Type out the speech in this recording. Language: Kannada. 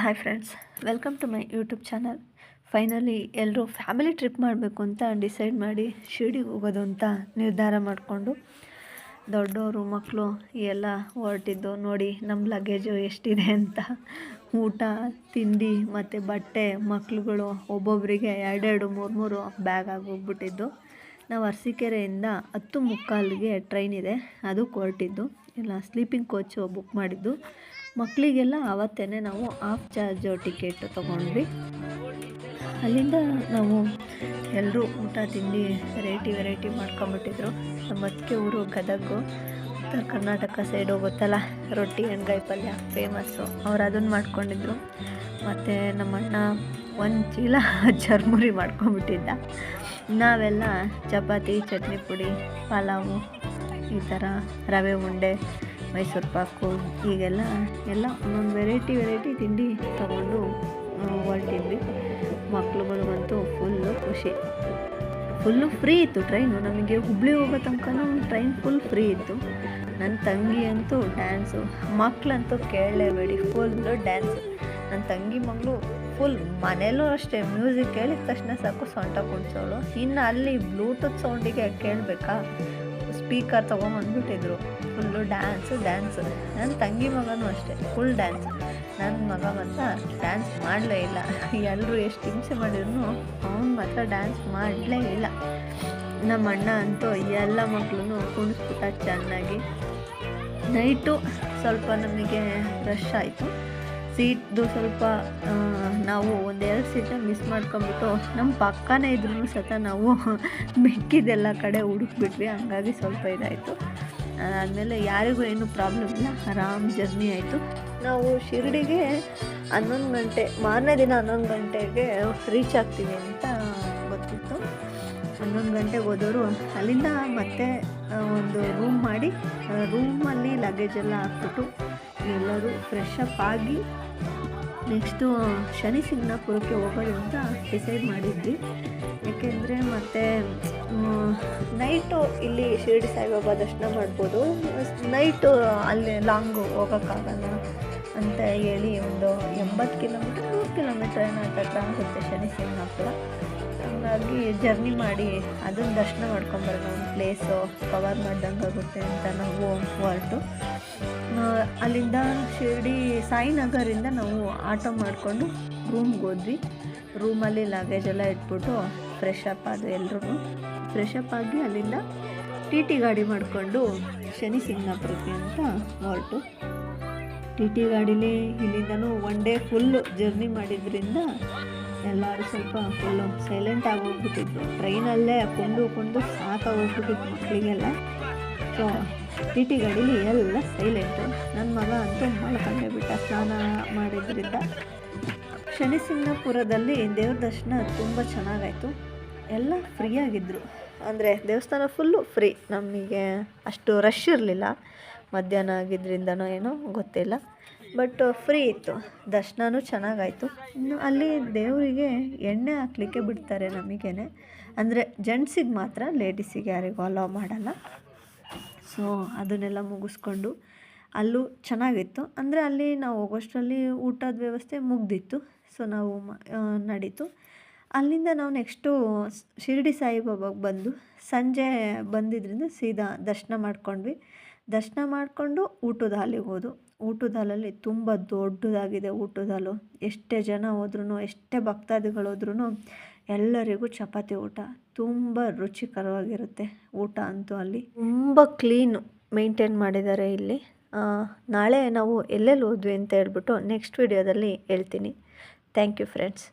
Hi friends welcome to my YouTube channel finally ಎಲ್ಲರೂ ಫ್ಯಾಮಿಲಿ ಟ್ರಿಪ್ ಮಾಡಬೇಕು ಅಂತ ಡಿಸೈಡ್ ಮಾಡಿ ಶಿರ್ಡಿಗೆ ಹೋಗೋದು ಅಂತ ನಿರ್ಧಾರ ಮಾಡಿಕೊಂಡು ದೊಡ್ಡವರು ಮಕ್ಕಳು ಎಲ್ಲ ಹೊರಟಿದ್ದು ನೋಡಿ ನಮ್ಮ ಲಗೇಜು ಎಷ್ಟಿದೆ ಅಂತ. ಊಟ, ತಿಂಡಿ ಮತ್ತು ಬಟ್ಟೆ, ಮಕ್ಳುಗಳು ಒಬ್ಬೊಬ್ಬರಿಗೆ ಎರಡೆರಡು, ಮೂರು ಮೂರು ಬ್ಯಾಗ್ ಆಗೋಗ್ಬಿಟ್ಟಿದ್ದು ನಾವು ಅರಸೀಕೆರೆಯಿಂದ ಹತ್ತು ಮುಕ್ಕಾಲಿಗೆ ಟ್ರೈನ್ ಇದೆ ಅದು ಹೊರಟಿದ್ದು. ಇಲ್ಲ ಸ್ಲೀಪಿಂಗ್ ಕೋಚು ಬುಕ್ ಮಾಡಿದ್ದು. ಮಕ್ಕಳಿಗೆಲ್ಲ ಆವತ್ತೇ ನಾವು ಆಫ್ ಚಾರ್ಜು ಟಿಕೆಟ್ ತೊಗೊಂಡ್ವಿ. ಅಲ್ಲಿಂದ ನಾವು ಎಲ್ಲರೂ ಊಟ, ತಿಂಡಿ ವೆರೈಟಿ ವೆರೈಟಿ ಮಾಡ್ಕೊಂಬಿಟ್ಟಿದ್ರು. ನಮ್ಮ ಅತ್ತಿಗೆ ಊರು ಗದಗು. ಉತ್ತರ ಕರ್ನಾಟಕ ಸೈಡ್ ಹೋಗುತ್ತಲ್ಲ, ರೊಟ್ಟಿ ಎಣ್ಗಾಯಿ ಪಲ್ಯ ಫೇಮಸ್ಸು ಅವ್ರು ಅದನ್ನು ಮಾಡ್ಕೊಂಡಿದ್ರು. ಮತ್ತು ನಮ್ಮಣ್ಣ ಒಂದು ಚೀಲ ಚರ್ಮುರಿ ಮಾಡ್ಕೊಂಬಿಟ್ಟಿದ್ದ. ನಾವೆಲ್ಲ ಚಪಾತಿ, ಚಟ್ನಿ ಪುಡಿ, ಪಲಾವು, ಈ ಥರ ರವೆ ಉಂಡೆ ಮೈಸೂರು ಪಾಕು ಹೀಗೆಲ್ಲ ಎಲ್ಲ ಒಂದೊಂದು ವೆರೈಟಿ ವೆರೈಟಿ ತಿಂಡಿ ತಗೊಂಡು ಹೊರಟಿದ್ವಿ ಮಕ್ಳುಗಳಿಗಂತೂ ಫುಲ್ಲು ಖುಷಿ. ಫುಲ್ಲು ಫ್ರೀ ಇತ್ತು ಟ್ರೈನು ನಮಗೆ ಹುಬ್ಳಿ ಹೋಗೋ ತನಕನೂ ಟ್ರೈನ್ ಫುಲ್ ಫ್ರೀ ಇತ್ತು. ನನ್ನ ತಂಗಿ ಅಂತೂ ಡ್ಯಾನ್ಸು ಮಕ್ಕಳಂತೂ ಕೇಳಲೇಬೇಡಿ ಫುಲ್ಲು ಡ್ಯಾನ್ಸ್ ನನ್ನ ತಂಗಿ ಮಗಳು ಫುಲ್ ಮನೇಲೂ ಅಷ್ಟೇ ಮ್ಯೂಸಿಕ್ ಕೇಳಿದ ತಕ್ಷಣ ಸಾಕು ಸೊಂಟ ಕುಣಿಸೋಳು ಇನ್ನು ಅಲ್ಲಿ ಬ್ಲೂಟೂತ್ ಸೌಂಡಿಗೆ ಕೇಳಬೇಕಾ? ಸ್ಪೀಕರ್ ತೊಗೊಂಬಂದ್ಬಿಟ್ಟಿದ್ರು. Full dance dance. ನನ್ನ ತಂಗಿ ಮಗನೂ ಅಷ್ಟೇ, ಫುಲ್ ಡ್ಯಾನ್ಸ್. ನನ್ನ ಮಗ ಮಾತ್ರ ಡ್ಯಾನ್ಸ್ ಮಾಡಲೇ ಇಲ್ಲ. ಎಲ್ಲರೂ ಎಷ್ಟು ಹಿಂಸೆ ಮಾಡಿದ್ರು ಅವನು ಮಾತ್ರ ಡ್ಯಾನ್ಸ್ ಮಾಡಲೇ ಇಲ್ಲ. ನಮ್ಮ ಅಣ್ಣ ಅಂತೂ ಎಲ್ಲ ಮಕ್ಕಳು ಕುಣಿಸ್ಬಿಟ್ಟ ಚೆನ್ನಾಗಿ. ನೈಟು ಸ್ವಲ್ಪ ನಮಗೆ ರಶ್ ಆಯಿತು. ಸೀಟ್ದು ಸ್ವಲ್ಪ ನಾವು ಒಂದೆರಡು ಸೀಟನ್ನ ಮಿಸ್ ಮಾಡ್ಕೊಂಬಿಟ್ಟು ನಮ್ಮ ಪಕ್ಕನೇ ಇದ್ರೂ ಸತ ನಾವು ಮಿಕ್ಕಿದೆಲ್ಲ ಕಡೆ ಹುಡುಕ್ಬಿಟ್ವಿ. ಹಂಗಾಗಿ ಸ್ವಲ್ಪ ಇದಾಯಿತು. ಆದಮೇಲೆ ಯಾರಿಗೂ ಏನೂ ಪ್ರಾಬ್ಲಮ್ ಇಲ್ಲ. ಆರಾಮ್ ಜರ್ನಿ ಆಯಿತು. ನಾವು ಶಿರಡಿಗೆ ಹನ್ನೊಂದು ಗಂಟೆ, ಮಾರನೇ ದಿನ ಹನ್ನೊಂದು ಗಂಟೆಗೆ ರೀಚ್ ಆಗ್ತೀವಿ ಅಂತ ಗೊತ್ತಿತ್ತು. ಹನ್ನೊಂದು ಗಂಟೆಗೆ ಹೋದವರು ಅಲ್ಲಿಂದ ಮತ್ತೆ ಒಂದು ರೂಮ್ ಮಾಡಿ ರೂಮಲ್ಲಿ ಲಗೇಜ್ ಎಲ್ಲ ಹಾಕ್ಬಿಟ್ಟು ಎಲ್ಲರೂ ಫ್ರೆಶ್ ಅಪ್ ಆಗಿ ನೆಕ್ಸ್ಟು ಶನಿ ಸಿಂಗ್ನಾಪುರಕ್ಕೆ ಹೋಗೋದು ಅಂತ ಡಿಸೈಡ್ ಮಾಡಿದ್ವಿ. ಏಕೆಂದರೆ ಮತ್ತು ನೈಟು ಇಲ್ಲಿ ಶಿರಡಿ ಸಾಯಿಬಾಬಾ ದರ್ಶನ ಮಾಡ್ಬೋದು. ನೈಟು ಅಲ್ಲಿ ಲಾಂಗು ಹೋಗೋಕ್ಕಾಗಲ್ಲ ಅಂತ ಹೇಳಿ ಒಂದು ಎಂಬತ್ತು ಕಿಲೋಮೀಟ್ರ್, ನೂರು ಕಿಲೋಮೀಟ್ರ್ ಏನೋ ಹತ್ರ ಶನಿ ಸಿಂಗ್ನಾಪುರ ಹಂಗಾಗಿ ಜರ್ನಿ ಮಾಡಿ ಅದನ್ನು ದರ್ಶನ ಮಾಡ್ಕೊಂಬರೋಣ ಒಂದು ಪ್ಲೇಸು ಕವರ್ ಮಾಡ್ದಂಗೆ ಆಗುತ್ತೆ ಅಂತ ನಾವು ಹೊರಟು. ಅಲ್ಲಿಂದ ಶಿರ್ಡಿ ಸಾಯಿನಗರಿಂದ ನಾವು ಆಟೋ ಮಾಡಿಕೊಂಡು ರೂಮ್ಗೆ ಹೋದ್ವಿ. ರೂಮಲ್ಲಿ ಲಗೇಜ್ ಎಲ್ಲ ಇಟ್ಬಿಟ್ಟು ಫ್ರೆಶ್ ಅಪ್ ಎಲ್ರೂ ಎಲ್ಲರೂ ಫ್ರೆಶ್ ಆಗಿ ಅಲ್ಲಿಂದ ಟಿ ಟಿ ಗಾಡಿ ಮಾಡಿಕೊಂಡು ಶನಿ ಸಿಂಗ್ನಾಪುರಕ್ಕೆ ಅಂತ ಹೊರಟು. ಟಿ ಟಿ ಗಾಡೀಲಿ ಇಲ್ಲಿಂದನೂ ಒನ್ ಡೇ ಫುಲ್ಲು ಜರ್ನಿ ಮಾಡಿದ್ರಿಂದ ಎಲ್ಲರೂ ಸ್ವಲ್ಪ ಫುಲ್ಲು ಸೈಲೆಂಟ್ ಆಗಿ ಹೋಗ್ಬಿಟ್ಟಿದ್ರು. ಟ್ರೈನಲ್ಲೇ ಕೊಂಡು ಕೊಂಡು ಸಾಕಾಗೋಗ್ಬಿಟ್ಟಿತ್ತು ಮಕ್ಕಳಿಗೆಲ್ಲ ಸೊ ಟಿ ಟಿ ಗಾಡೀಲಿ ಎಲ್ಲ ಸೈಲೆಂಟು ನನ್ನ ಮಗ ಅಂತೂ ಮಲ್ಕೊಂಡೇ ಬಿಟ್ಟ ಸ್ನಾನ ಮಾಡಿದ್ರಿಂದ. ಶನಿಸಿಂಗಾಪುರದಲ್ಲಿ ದೇವ್ರ ದರ್ಶನ ತುಂಬ ಚೆನ್ನಾಗಾಯಿತು. ಎಲ್ಲ ಫ್ರೀಯಾಗಿದ್ದರು ಅಂದರೆ ದೇವಸ್ಥಾನ ಫುಲ್ಲು ಫ್ರೀ ನಮಗೆ ಅಷ್ಟು ರಶ್ ಇರಲಿಲ್ಲ. ಮಧ್ಯಾಹ್ನ ಆಗಿದ್ದರಿಂದನೋ ಏನೋ ಗೊತ್ತಿಲ್ಲ. ಬಟ್ ಫ್ರೀ ಇತ್ತು. ದರ್ಶನವೂ ಚೆನ್ನಾಗಾಯಿತು. ಇನ್ನು ಅಲ್ಲಿ ದೇವರಿಗೆ ಎಣ್ಣೆ ಹಾಕ್ಲಿಕ್ಕೆ ಬಿಡ್ತಾರೆ ನಮಗೇನೆ. ಅಂದರೆ ಜೆಂಟ್ಸಿಗೆ ಮಾತ್ರ ಲೇಡೀಸಿಗೆ ಯಾರಿಗೂ ಅಲೋ ಮಾಡಲ್ಲ. ಸೊ ಅದನ್ನೆಲ್ಲ ಮುಗಿಸ್ಕೊಂಡು ಅಲ್ಲೂ ಚೆನ್ನಾಗಿತ್ತು. ಅಂದರೆ ಅಲ್ಲಿ ನಾವು ಹೋಗೋಷ್ಟರಲ್ಲಿ ಊಟದ ವ್ಯವಸ್ಥೆ ಮುಗ್ದಿತ್ತು. ಸೊ ನಾವು ನಡೀತು. ಅಲ್ಲಿಂದ ನಾವು ನೆಕ್ಸ್ಟು ಶಿರಡಿ ಸಾಯಿಬಾಬಾಗೆ ಬಂದು ಸಂಜೆ ಬಂದಿದ್ದರಿಂದ ಸೀದಾ ದರ್ಶನ ಮಾಡ್ಕೊಂಡ್ವಿ. ದರ್ಶನ ಮಾಡಿಕೊಂಡು ಊಟದ ಹಾಲಿಗೆ ಹೋದು. ಊಟದ ಹಾಲಲ್ಲಿ ತುಂಬ ದೊಡ್ಡದಾಗಿದೆ ಊಟದ ಹಾಲು. ಎಷ್ಟೇ ಜನ ಹೋದ್ರೂ ಎಷ್ಟೇ ಭಕ್ತಾದಿಗಳು ಹೋದ್ರೂ ಎಲ್ಲರಿಗೂ ಚಪಾತಿ ಊಟ ತುಂಬ ರುಚಿಕರವಾಗಿರುತ್ತೆ ಊಟ ಅಂತೂ ಅಲ್ಲಿ. ತುಂಬ ಕ್ಲೀನು ಮೇಂಟೈನ್ ಮಾಡಿದ್ದಾರೆ ಇಲ್ಲಿ. ನಾಳೆ ನಾವು ಎಲ್ಲೆಲ್ಲಿ ಹೋದ್ವಿ ಅಂತ ಹೇಳ್ಬಿಟ್ಟು ನೆಕ್ಸ್ಟ್ ವಿಡಿಯೋದಲ್ಲಿ ಹೇಳ್ತೀನಿ. Thank you friends